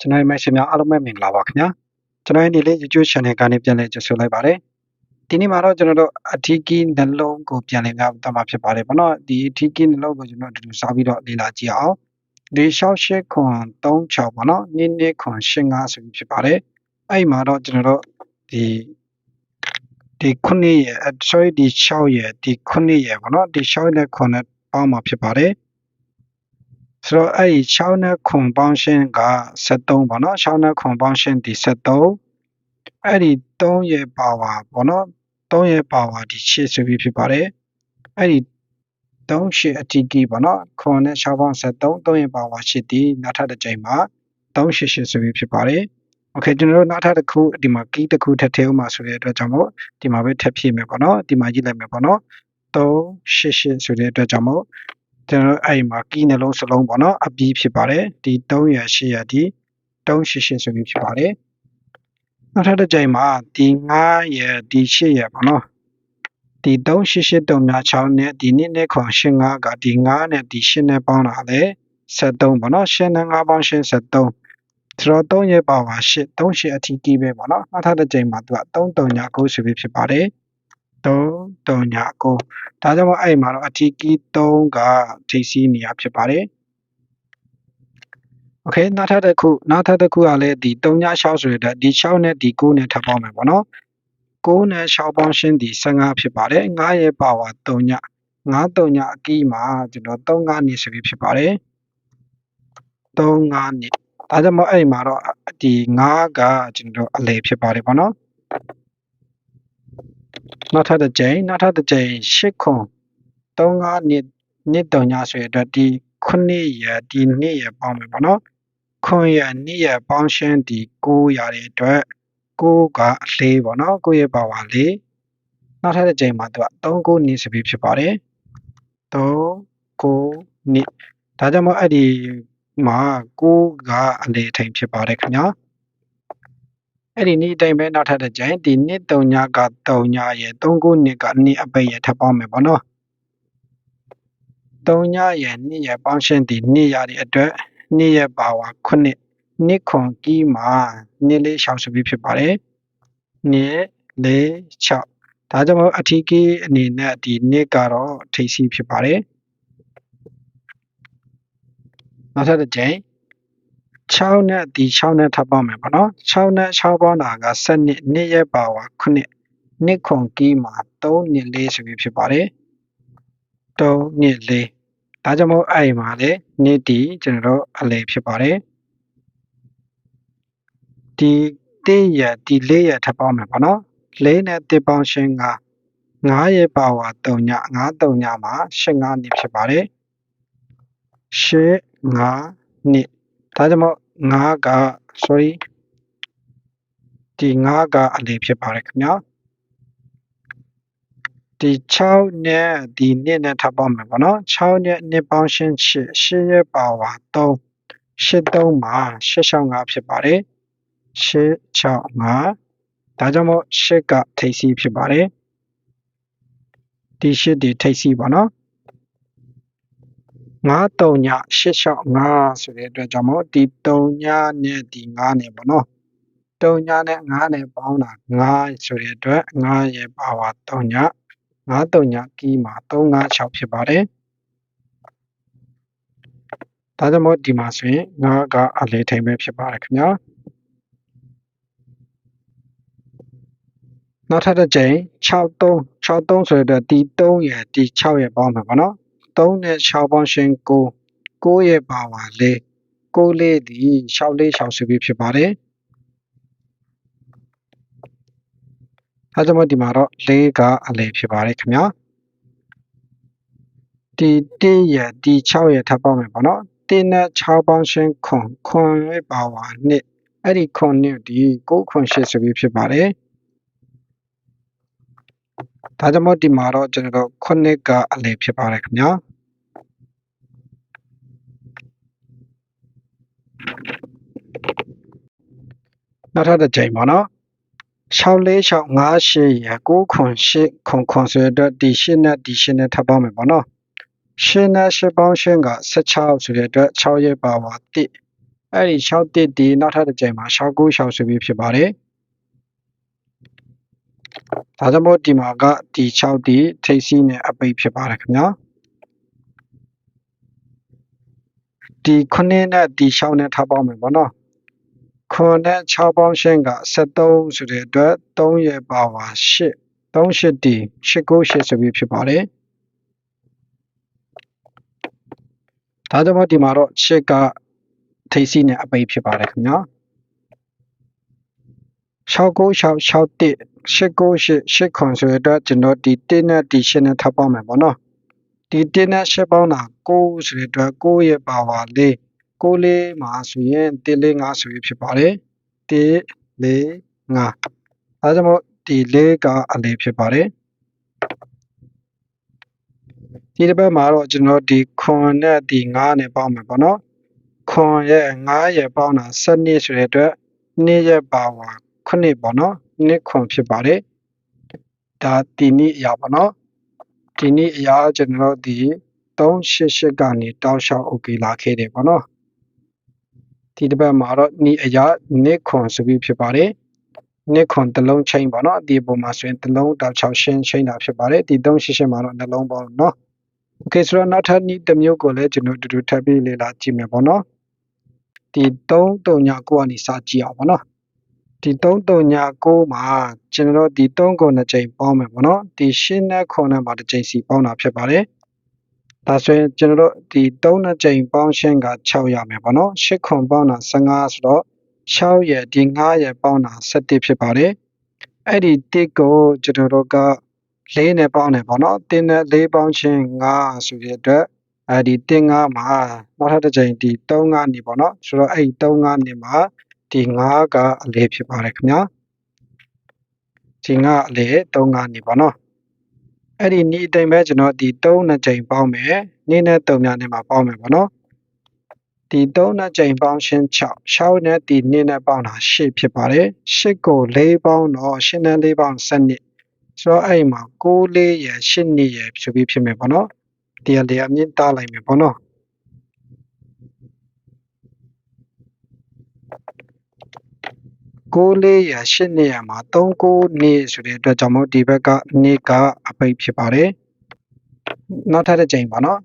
ကျွန်တော်ရဲ့မိတ်ဆွေများအားလုံးပဲမင်္ဂလာပါခင်ဗျာကျွန်တော်ရဲ့ဒီလေး YouTube channel ကနေပြန်လည်ကြိုဆိုလိုက်ပါတယ်ဒီနေ့မှာတော့ကျွန်တော်တို့အထီးကီးနှလုံးကိုပြန်လည်များတမှာဖြစ်ပါတယ်ဗောနော်ဒီအထီးကီးနှလုံးကိုကျွန်တော်အတူတူစားပြီးတော့လေ့လာကြည့်အောင်ဒီ68ခွန်36ဗောနော်နည်းနည်းခွန်85ဆိုပြီးဖြစ်ပါတယ်အဲ့မှာတော့ကျွန်တော်တို့ဒီဒီခုနှစ်ရဲ့ sorry ဒီ6ရဲ့ဒီခုနှစ်ရဲ့ဗောနော်ဒီ6နဲ့ခွန်နဲ့ပေါင်းမှာဖြစ်ပါတယ် ဆိုတော့အဲ့ဒီ6နဲ့ခွန်ပေါင်းရှင်းက73ပေါ့နော်6နဲ့ခွန်ပေါင်းရှင်းဒီ73အဲ့ဒီ3ရဲ့ပါဝါပေါ့နော်3ရဲ့ပါဝါဒီ8ဆိုပြီးဖြစ်ပါတယ်အဲ့ဒီ3ရှစ်အတီကီပေါ့နော်ခွန်နဲ့6ပေါင်း73 3ရဲ့ပါဝါ8ဒီနောက်ထပ်တစ်ကြိမ်မှာ3ရှစ်ရှစ်ဆိုပြီးဖြစ်ပါတယ်โอเคကျွန်တော်တို့နောက်ထပ်တစ်ခုဒီမှာ key တစ်ခုထပ်ထည့်အောင်ပါဆိုတဲ့အတွက်ကြောင့်မို့ဒီမှာပဲထပ်ဖြည့်မယ်ပေါ့နော်ဒီမှာကြည့်လိုက်မယ်ပေါ့နော်3 8 8ဆိုတဲ့အတွက်ကြောင့်မို့ ကျွန်တော်အဲ့မှာကီးနှလုံးစလုံးပေါ့နော်အပြီးဖြစ်ပါတယ်ဒီ3ရ8ရဒီ388ဆိုပြီးဖြစ်ပါတယ်နောက်ထပ်တစ်ကြိမ်မှာဒီ9ရဒီ8ရပေါ့နော်ဒီ388တုံများ6နဲ့ဒီ2နဲ့ခွန်85ကဒီ9နဲ့ဒီ8နဲ့ပေါင်းတာလေ73ပေါ့နော်8နဲ့9ပေါင်း8 73ဆိုတော့3ရဲ့ပါဝါ8 38အထိကြီးပဲပေါ့နော်နောက်ထပ်တစ်ကြိမ်မှာသူက3တုံညာ9ဆိုပြီးဖြစ်ပါတယ် 3တုံညာ9ဒါကြောင့်မို့အဲ့မှာတော့အထီးကီး3ကထိပ်စီးနေရဖြစ်ပါတယ်โอเคနောက်ထပ်တစ်ခုနောက်ထပ်တစ်ခုကလည်းဒီ3ည6ဆိုရတဲ့ဒီ6နဲ့ဒီ9နဲ့ထပ်ပေါင်းမယ်ပေါ့နော်9နဲ့6ပေါင်းရှင်းဒီ15ဖြစ်ပါတယ်9ရဲ့ပါဝါ3ည9 3ညအကီးမှာကျွန်တော်3 9နေဆိုပြီးဖြစ်ပါတယ်3 9နေဒါကြောင့်မို့အဲ့မှာတော့ဒီ9ကကျွန်တော်အလေဖြစ်ပါတယ်ပေါ့နော် နောက်ထပ်တစ်ကြိမ်နောက်ထပ်တစ်ကြိမ်8ခွန်35နှစ်နှစ်တုံညာဆိုရတဲ့ဒီ9ရဒီနှစ်ရပေါင်းမယ်ပေါ့နော်ခွန်ရနှစ်ရပေါင်းရှင်းဒီ9ရတဲ့အတွက်9ကအလေးပေါ့နော်9ရဲ့ပါဝါလေးနောက်ထပ်တစ်ကြိမ်မှာသူက39နှစ်ဆိုပြီးဖြစ်ပါတယ်39နှစ်ဒါကြောင့်မို့အဲ့ဒီမှာ9ကအလေးထိန်ဖြစ်ပါတယ်ခင်ဗျာ အဲ့ဒီနေ့တိုင်းပဲနောက်ထပ်တစ်ကြိမ်ဒီနှစ်3ညက3ညရဲ့3ခုနှစ်ကနှစ်အပိတ်ရဲ့ထပ်ပေါင်းမယ်ပေါ့နော်3ညရဲ့နှစ်ရဲ့ပေါင်းရှင်းဒီနှစ်ရတဲ့အတွက်နှစ်ရဲ့ပါဝါ9နှစ်ခွန်ကြီးမှာနှစ်လေး6ဆိုပြီးဖြစ်ပါတယ်နှစ်လေး6ဒါကြောင့်မို့အထီးကြီးအနေနဲ့ဒီနှစ်ကတော့ထိပ်စီးဖြစ်ပါတယ်နောက်ထပ်တစ်ကြိမ် 6နဲ့ဒီ6နဲ့ထပ်ပေါင်းမယ်ပေါ့နော်6နဲ့6ပေါင်းတာက7နှစ်နှစ်ရဲ့ပါဝါ9နှစ်ခွန်ကီးမှာ3နှစ်4ဆိုပြီးဖြစ်ပါတယ်3နှစ်4ဒါကြောင့်မို့အဲ့မှာလေနှစ်ဒီကျွန်တော်တို့အလဲဖြစ်ပါတယ်ဒီ1ရဒီ4ရထပ်ပေါင်းမယ်ပေါ့နော်4နဲ့1ပေါင်းရှင်းက9ရဲ့ပါဝါ3ည9 3ညမှာ8 9နှစ်ဖြစ်ပါတယ်8 5နှစ် ဒါကြောင့်မို့9က sorry ဒီ9ကအလေးဖြစ်ပါတယ်ခင်ဗျာဒီ6နဲ့ဒီ2နဲ့ထပ်ပေါင်းမယ်ပေါ့နော်6နဲ့2ပေါင်းရှင်း8 8ရဲ့ပါဝါ3 8 3မှာ865ဖြစ်ပါတယ်865ဒါကြောင့်မို့8ကထိပ်စီးဖြစ်ပါတယ်ဒီ8ဒီထိပ်စီးပါနော် 9 3ည865ဆိုတဲ့အတွက်ကြောင့်မို့ဒီ3ညနဲ့ဒီ9နဲ့ပေါ့နော်3ညနဲ့9နဲ့ပေါင်းတာ9ဆိုတဲ့အတွက်9ရဲ့ပါဝါ3ည9 3ညကီးမှာ356ဖြစ်ပါတယ်ဒါကြောင့်မို့ဒီမှာဆိုရင်9ကအလေးထိန်ပဲဖြစ်ပါတယ်ခင်ဗျာနောက်ထပ်တစ်ကြိမ်63 63ဆိုတဲ့ဒီ3ရယ်ဒီ6ရယ်ပေါင်းမှာပေါ့နော် 3နဲ့6ပေါင်းရှင်း9 9ရဲ့ပါဝါ4 9လေးဒီ6လေး6ဆိုပြီးဖြစ်ပါတယ်အဲကြောင့်ဒီမှာတော့4ကအလဲဖြစ်ပါတယ်ခင်ဗျာဒီ1ရယ်ဒီ6ရယ်ထပ်ပေါင်းမယ်ပေါ့နော်1နဲ့6ပေါင်းရှင်းခွန်ခွန်ရဲ့ပါဝါ2အဲ့ဒီခွန်နဲ့ဒီ9ခွန်8ဆိုပြီးဖြစ်ပါတယ်ဒါကြောင့်မို့ဒီမှာတော့ကျွန်တော်တို့ခုနှစ်ကအလဲဖြစ်ပါတယ်ခင်ဗျာ နောက်ထပ်တစ်ကြိမ်ပါနော်6465ရ9ခွန်8ခွန်ခွန်ဆိုတော့ဒီ8နဲ့ဒီ8နဲ့ထပ်ပေါင်းမယ်ပေါ့နော်8နဲ့8ပေါင်း8က16ဆိုတဲ့အတွက်6ရဲ့ပါဝါ1အဲ့ဒီ6တစ်ဒီနောက်ထပ်တစ်ကြိမ်မှာ6 9 6ဆိုပြီးဖြစ်ပါတယ်ဒါကြောင့်မို့ဒီမှာကဒီ6ဒီထိပ်စီးနဲ့အပိတ်ဖြစ်ပါတယ်ခင်ဗျာ ဒီ9နဲ့ဒီ6နဲ့ထားပေါင်းမယ်ပေါ့နော်9နဲ့6ပေါင်းရှင်းက73ဆိုတဲ့အတွက်3ရဲ့ပါဝါ8 38ဒီ898ဆိုပြီးဖြစ်ပါတယ်ဒါကြောင့်မို့ဒီမှာတော့8ကထိပ်စီးနဲ့အပိတ်ဖြစ်ပါတယ်ခင်ဗျာ6966 1 898 8ခွန်ဆိုရတော့ကျွန်တော်ဒီ1နဲ့ဒီ8နဲ့ထပ်ပေါင်းမယ်ပေါ့နော် ဒီ1နဲ့8ပေါင်းတာ9ဆိုရတော့9ရဲ့ပါဝါ4 9လေးမှာဆိုရင်1 4 5ဆိုရဖြစ်ပါတယ်1 4 5အဲဒါကြောင့်မို့ဒီ4ကအလေးဖြစ်ပါတယ်ဒီတစ်ပတ်မှာတော့ကျွန်တော်ဒီခွန်နဲ့ဒီ9နဲ့ပေါင်းမယ်ပေါ့နော်ခွန်ရဲ့9ရဲ့ပေါင်းတာ12ဆိုတဲ့အတွက်2ရဲ့ပါဝါ9ပေါ့နော်2ခွန်ဖြစ်ပါတယ်ဒါဒီနေ့အရာပေါ့နော် ဒီနေ့အရာကျွန်တော်တို့ဒီ388ကနေတောက်လျှောက် OK လာခဲ့တယ်ပေါ့နော်ဒီတစ်ပတ်မှာတော့ဒီအရာနိခွန်ဆိုပြီးဖြစ်ပါတယ်နိခွန်တလုံးချင်းပေါ့နော်ဒီပုံမှာဆိုရင်တလုံးတောက်လျှောက်ရှင်းချင်းတာဖြစ်ပါတယ်ဒီ388မှာတော့နှလုံးပေါ့နော် Okay ဆိုတော့နောက်ထပ်ဒီတစ်မျိုးကိုလည်းကျွန်တော်တို့တူတူထပ်ပြီးလေ့လာကြည့်မယ်ပေါ့နော်ဒီ3 3ညကိုကနေစကြည့်အောင်ပေါ့နော် ဒီ339မှာကျွန်တော်ဒီ3ကို2ချိန်ပေါင်းမယ်ပေါ့နော်ဒီရှင်းနဲ့ခွန်နဲ့မှာတစ်ချိန်စီပေါင်းတာဖြစ်ပါတယ်ဒါဆိုရင်ကျွန်တော်တို့ဒီ3နှစ်ချိန်ပေါင်းရှင်းက6ရမယ်ပေါ့နော်8ခွန်ပေါင်းတာ15ဆိုတော့6ရဲ့ဒီ9ရဲ့ပေါင်းတာ17ဖြစ်ပါတယ်အဲ့ဒီ1ကိုကျွန်တော်တို့က၄နဲ့ပေါင်းတယ်ပေါ့နော်တင်းနဲ့၄ပေါင်းချင်း5ဆိုတဲ့အတွက်အဲဒီတင်း5မှာနောက်ထပ်တစ်ချိန်ဒီ3ကနေပေါ့နော်ဆိုတော့အဲ့3ကနေမှာ ဒီ5ကအလေးဖြစ်ပါတယ်ခင်ဗျာဒီ5အလေး3ကနေပေါ့နော်အဲ့ဒီဤအတိုင်းပဲကျွန်တော်ဒီ3နှစ်ချိန်ပေါင်းမယ်နေ့နဲ့3ညနေမှာပေါင်းမယ်ပေါ့နော်ဒီ3နှစ်ချိန်ပေါင်းရှင်း6 6နဲ့ဒီနေ့နဲ့ပေါင်းတာ8ဖြစ်ပါတယ်8ကို4ပေါင်းတော့8နဲ့4ပေါင်း7ဆိုတော့အဲ့မှာ6လေးရယ်8နှစ်ရယ်ဆိုပြီးဖြစ်မယ်ပေါ့နော်တရားလေးအမြင့်တားလိုက်မယ်ပေါ့နော် 6လေးရယ်8နှစ်ရယ်မှာ3 9နှစ်ဆိုတဲ့အတွက်ကြောင့်မို့ဒီဘက်ကနှစ်ကအပိတ်ဖြစ်ပါတယ်နောက်ထပ်တစ်ကြိမ်ပေါ့နော်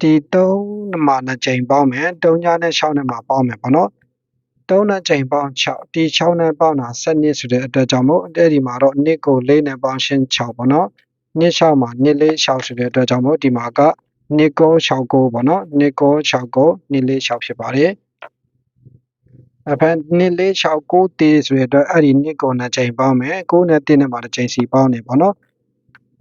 ဒီ3မှာ2ကြိမ်ပေါင်းမယ်3ညနဲ့6နဲ့မှာပေါင်းမယ်ပေါ့နော်3နဲ့ချိန်ပေါင်း6ဒီ6နဲ့ပေါင်းတာ7နှစ်ဆိုတဲ့အတွက်ကြောင့်မို့အဲ့ဒီမှာတော့နှစ်ကို4နဲ့ပေါင်းရှင်း6ပေါ့နော်နှစ်6မှာနှစ်လေး6ဆိုတဲ့အတွက်ကြောင့်မို့ဒီမှာကနှစ်ကို6ကိုပေါ့နော်နှစ်ကို6ကိုနှစ်လေး6ဖြစ်ပါတယ် အဖန်နှစ်လေး6ကိုတေးဆိုတဲ့အတွက်အဲ့ဒီနှစ်ကိုနှစ်ချိန်ပေါင်းမယ်9နဲ့1နဲ့မှာတစ်ချိန်စီပေါင်းနေပေါ့နော်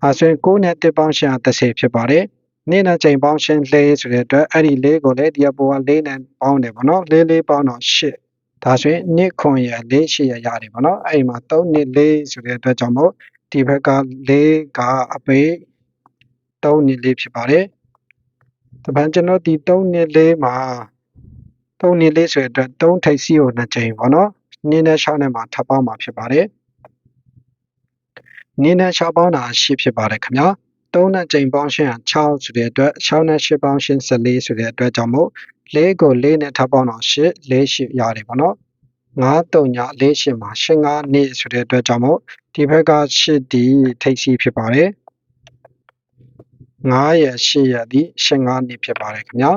အဲဆိုရင်9နဲ့1ပေါင်းရှင်း30ဖြစ်ပါတယ်နေ့နဲ့ချိန်ပေါင်းရှင်း၄ဆိုတဲ့အတွက်အဲ့ဒီ၄ကိုလည်းဒီအပေါ်က၄နဲ့ပေါင်းတယ်ပေါ့နော်၄၄ပေါင်းတော့8ဒါဆိုရင်နှစ်ခွန်ရ၄8ရရတယ်ပေါ့နော်အဲ့ဒီမှာ3နှစ်4ဆိုတဲ့အတွက်ကြောင့်မို့ဒီဘက်က4ကအပေ3နှစ်4ဖြစ်ပါတယ်တပန်းကျွန်တော်ဒီ3နှစ်4မှာ 3နှစ်4ဆိုတဲ့အတွက်3ထိပ်စီကို2ချိန်ပေါ့နော်နင်းနဲ့6နဲ့မှာထပ်ပေါင်းမှာဖြစ်ပါတယ်နင်းနဲ့6ပေါင်းတာ8ဖြစ်ပါတယ်ခင်ဗျာ3နဲ့ချိန်ပေါင်းရှင်း6ဆိုတဲ့အတွက်6နဲ့8ပေါင်းရှင်း14ဆိုတဲ့အတွက်ကြောင့်မို့၄ကို၄နဲ့ထပ်ပေါင်းတော့၈၄၈ရတယ်ပေါ့နော်9 3ည၄၈မှာ၈5နှစ်ဆိုတဲ့အတွက်ကြောင့်မို့ဒီဘက်က၈ဒီထိပ်စီဖြစ်ပါတယ်9ရယ်8ရယ်ဒီ၈5နှစ်ဖြစ်ပါတယ်ခင်ဗျာ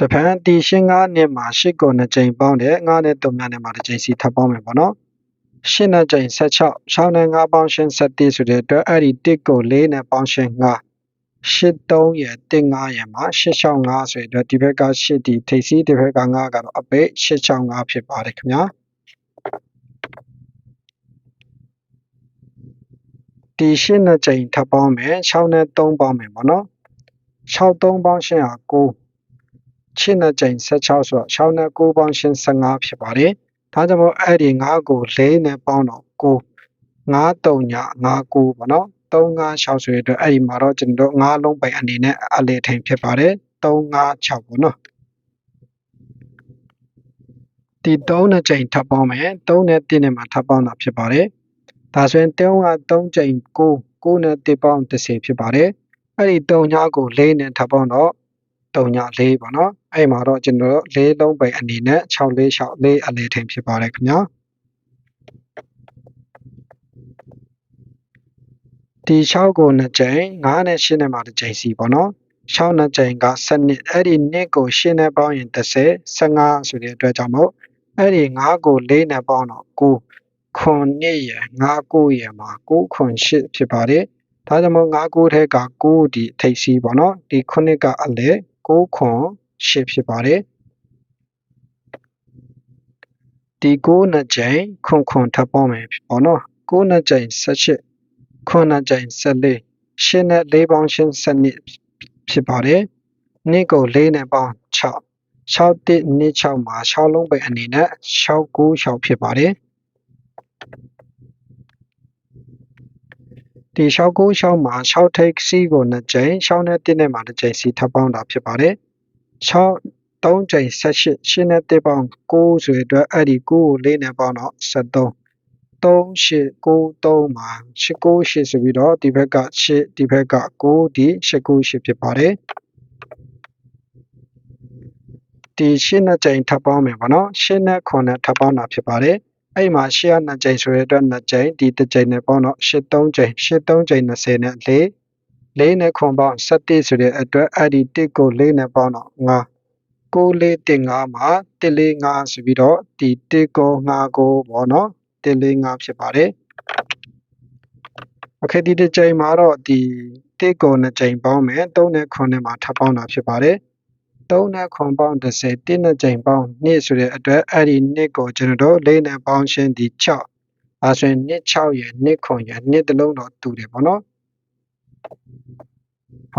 တဖန်ဒီရှင်း9နှစ်မှာ8ကို2ကြိမ်ပေါင်းတယ်9နဲ့3ညနဲ့မှာတစ်ကြိမ်စီထပ်ပေါင်းမယ်ပေါ့နော်8နဲ့ကြိမ်16 6နဲ့5ပေါင်းရှင်း7ဆိုတဲ့အတွက်အဲ့ဒီ1ကို4နဲ့ပေါင်းရှင်း9 83ရယ်15ရယ်မှာ865ဆိုတဲ့ဒီဘက်က8ဒီထိပ်စီးဒီဘက်က9ကတော့အပိတ်865ဖြစ်ပါတယ်ခင်ဗျာဒီ8နဲ့ချိန်ထပ်ပေါင်းမယ်6နဲ့3ပေါင်းမယ်ပေါ့နော်6 3ပေါင်းရှင်းဟာ9 8နဲ့ချိန်16ဆိုတော့6နဲ့9ပေါင်းရှင်း15ဖြစ်ပါတယ်ဒါကြောင့်မို့အဲ့ဒီ9ကို4နဲ့ပေါင်းတော့9 9 3ည9 9ပေါ့နော်356ဆိုရတဲ့အဲ့ဒီမှာတော့ကျွန်တော်၅လုံးပိုင်အနေနဲ့အလေထိန်ဖြစ်ပါတယ်356ပေါ့နော်ဒီ3နဲ့ချိန်ထပ်ပေါင်းမယ်3နဲ့1နဲ့မှာထပ်ပေါင်းတာဖြစ်ပါတယ်ဒါဆိုရင်3က3ချိန်9 9နဲ့1ပေါင်း30ဖြစ်ပါတယ်အဲ့ဒီ3ညကို4နဲ့ထပ်ပေါင်းတော့4ပေါ့နော် အဲ့မှာတော့ကျွန်တော်တို့လေးလုံးပိန်အနေနဲ့646လေးအလေးထိန်ဖြစ်ပါတယ်ခင်ဗျာဒီ6ကို2ကြိမ်9နဲ့8နဲ့မှာတစ်ကြိမ်စီပေါ့နော်6နှစ်ကြိမ်က7နှစ်အဲ့ဒီနှစ်ကို8နဲ့ပေါင်းရင်30 15ဆိုတဲ့အတွက်ကြောင့်မို့အဲ့ဒီ9ကို4နဲ့ပေါင်းတော့9ခွန်နှစ်ရယ်9 9ရယ်မှာ9ခွန်8ဖြစ်ပါတယ်ဒါကြောင့်မို့9 9ထဲက9ဒီထိပ်စီးပေါ့နော်ဒီခုနှစ်ကအလဲ9ခွန် 8ဖြစ်ပါတယ်ဒီ9နှစ်ကြိမ်ခွန်ခွန်ထပ်ပေါင်းမယ်ပေါ့နော်9နှစ်ကြိမ်18ခွန်နှစ်ကြိမ်14ရှင်းနဲ့၄ပေါင်းရှင်း7နှစ်ဖြစ်ပါတယ်နှစ်ကို၄နဲ့ပေါင်း6 6တစ်နှစ်6မှာ6လုံးပဲအနေနဲ့6 9 6ဖြစ်ပါတယ်ဒီ6 9 6မှာ6ထိပ်စီးကို2ကြိမ်6နဲ့1နဲ့မှာ1ကြိမ်စီထပ်ပေါင်းတာဖြစ်ပါတယ် 6 3ကြိမ်18ရှင်းနဲ့1ပေါင်း9ဆိုတဲ့အတွက်အဲ့ဒီ9ကို4နဲ့ပေါင်းတော့73 3893မှာ898ဆိုပြီးတော့ဒီဘက်က8ဒီဘက်က9ဒီ898ဖြစ်ပါတယ်ဒီ8နှစ်ကြိမ်ထပ်ပေါင်းမယ်ပေါ့နော်8နဲ့9နဲ့ထပ်ပေါင်းတာဖြစ်ပါတယ်အဲ့မှာ8ရ2ကြိမ်ဆိုတဲ့အတွက်2ကြိမ်ဒီတစ်ကြိမ်နဲ့ပေါင်းတော့8 3ကြိမ်8 3ကြိမ်20နဲ့4 4နဲ့ခွန်ပေါင်း7ဆိုတဲ့အတွက်အဲ့ဒီ1ကို4နဲ့ပေါင်းတော့9 6 4 1 5မှာ1 4 5ဆိုပြီးတော့ဒီ1ကို5ကိုပေါ့နော်145ဖြစ်ပါတယ်။ Okay ဒီတစ်ကြိမ်မှာတော့ဒီ1ကို2ကြိမ်ပေါင်းမယ်3နဲ့9နဲ့မှာထပ်ပေါင်းတာဖြစ်ပါတယ်။3နဲ့9ပေါင်း30 1နဲ့ကြိမ်ပေါင်း2ဆိုတဲ့အတွက်အဲ့ဒီ2ကိုကျွန်တော်တို့4နဲ့ပေါင်းရှင်းဒီ6အဲဆိုရင်2 6ရယ်2 9ရယ်2တလုံးတော့တူတယ်ပေါ့နော်။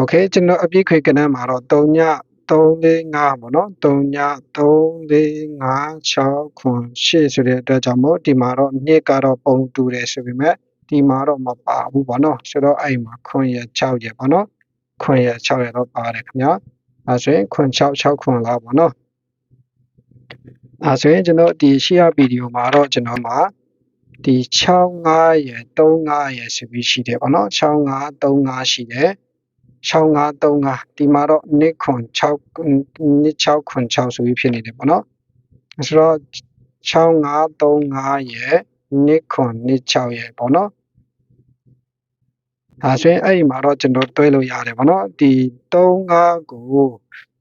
Okay ကျွန်တော်အပြည့်ခွေကဏ္ဍမှာတော့3ည3 4 5ပေါ့နော်3ည3 4 5 6 9 8ဆိုတဲ့အတွက်ကြောင့်မို့ဒီမှာတော့နှစ်ကတော့ပုံတူတယ်ဆိုပေမဲ့ဒီမှာတော့မပါဘူးပေါ့နော်ဆိုတော့အဲ့မှာခွန်ရ6ရပေါ့နော်ခွန်ရ6ရတော့ပါတယ်ခင်ဗျာအဲဆိုရင်ခွန်6 6ခွန်လားပေါ့နော်အဲဆိုရင်ကျွန်တော်ဒီရှေ့ရဗီဒီယိုမှာတော့ကျွန်တော်မှာဒီ65ရယ်35ရယ်ဆိုပြီးရှိတယ်ပေါ့နော်65 35ရှိတယ် 6535ဒီမှာတော့နှစ်ခွန်6နှစ်6ခွန်6ဆိုပြီးဖြစ်နေတယ်ပေါ့နော်ဆိုတော့6535ရယ်နှစ်ခွန်နှစ်6ရယ်ပေါ့နော်ဒါဆိုရင်အဲ့ဒီမှာတော့ကျွန်တော်တွဲလို့ရတယ်ပေါ့နော်ဒီ35ကို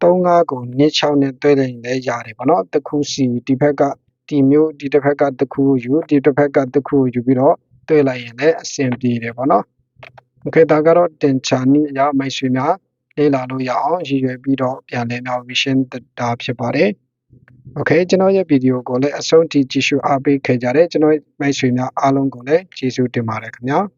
35ကိုနှစ်6နဲ့တွဲလိုက်ရင်လည်းရတယ်ပေါ့နော်တစ်ခုစီဒီဘက်ကဒီမျိုးဒီတစ်ဖက်ကတစ်ခုယူဒီတစ်ဖက်ကတစ်ခုယူပြီးတော့တွဲလိုက်ရင်လည်းအဆင်ပြေတယ်ပေါ့နော် ။ Okay ဒါကတော့ သင်္ချာနည်းအရမိတ်ဆွေများလေ့လာလို့ရအောင်ရည်ရွယ်ပြီးတော့ပြန်လည်မျှဝေရှင်းတာဖြစ်ပါတယ်။ Okay ကျွန်တော်ရဲ့ဗီဒီယိုကိုလည်းအဆုံးထိကြည့်ရှုအားပေးခဲ့ကြတဲ့ကျွန်တော်မိတ်ဆွေများအားလုံးကိုလည်းကျေးဇူးတင်ပါတယ်ခင်ဗျာ။